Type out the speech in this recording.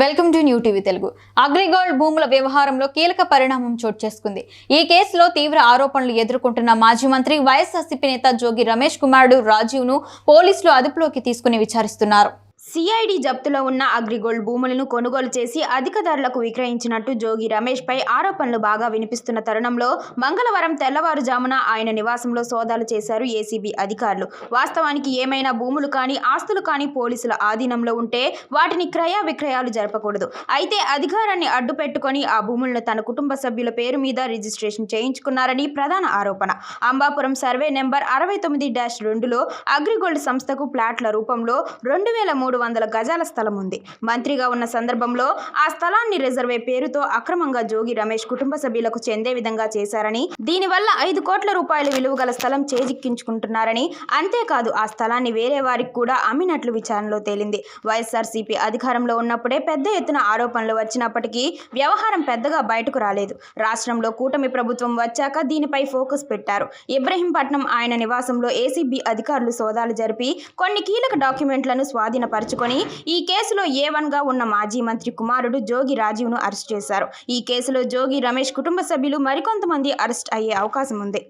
Welcome to new TV Telugu. Agrigold భూముల వ్యవహారంలో కీలక పరిణామం చోటు చేసుకుంది. ఈ కేసులో తీవ్ర ఆరోపణలు ఎదుర్కొంటున్న మాజీ మంత్రి వైఎస్ఆర్సీపీ నేత జోగి రమేష్ కుమారుడు రాజీవ్ను పోలీసులు అదుపులోకి తీసుకుని విచారిస్తున్నారు. సిఐడి జప్తులో ఉన్న అగ్రిగోల్డ్ భూములను కొనుగోలు చేసి అధిక ధరలకు విక్రయించినట్టు జోగి రమేష్పై ఆరోపణలు బాగా వినిపిస్తున్న తరుణంలో మంగళవారం తెల్లవారుజామున ఆయన నివాసంలో సోదాలు చేశారు ఏసీబీ అధికారులు. వాస్తవానికి ఏమైనా భూములు కానీ ఆస్తులు కానీ పోలీసుల ఆధీనంలో ఉంటే వాటిని క్రయ విక్రయాలు జరపకూడదు. అయితే అధికారాన్ని అడ్డు పెట్టుకొని ఆ భూములను తన కుటుంబ సభ్యుల పేరు మీద రిజిస్ట్రేషన్ చేయించుకున్నారని ప్రధాన ఆరోపణ. అంబాపురం సర్వే నెంబర్ అరవై తొమ్మిది డాష్ రెండులో అగ్రిగోల్డ్ సంస్థకు ప్లాట్ల రూపంలో రెండు వేల మూడు మూడు వందల గజాల స్థలం ఉంది. మంత్రిగా ఉన్న సందర్భంలో ఆ స్థలాన్ని రిజర్వే పేరుతో అక్రమంగా జోగి రమేష్ కుటుంబ సభ్యులకు చెందే విధంగా చేశారని దీనివల్ల ఐదు కోట్ల రూపాయల విలువ గల స్థలం చేజిక్కించుకుంటున్నారని అంతేకాదు ఆ స్థలాన్ని వేరే వారికి కూడా అమ్మినట్లు విచారణలో తేలింది. వైఎస్ఆర్సీపీ అధికారంలో ఉన్నప్పుడే పెద్ద ఎత్తున ఆరోపణలు వచ్చినప్పటికీ వ్యవహారం పెద్దగా బయటకు రాలేదు. రాష్ట్రంలో కూటమి ప్రభుత్వం వచ్చాక దీనిపై ఫోకస్ పెట్టారు. ఇబ్రహీంపట్నం ఆయన నివాసంలో ఏసీబీ అధికారులు సోదాలు జరిపి కొన్ని కీలక డాక్యుమెంట్లను స్వాధీనపరుచుకొని ఈ కేసులో ఏ వన్గా ఉన్న మాజీ మంత్రి కుమారుడు జోగి రాజీవ్ను అరెస్ట్ చేశారు. ఈ కేసులో జోగి రమేష్ కుటుంబ సభ్యులు మరికొంతమంది అరెస్ట్ అయ్యే అవకాశం ఉంది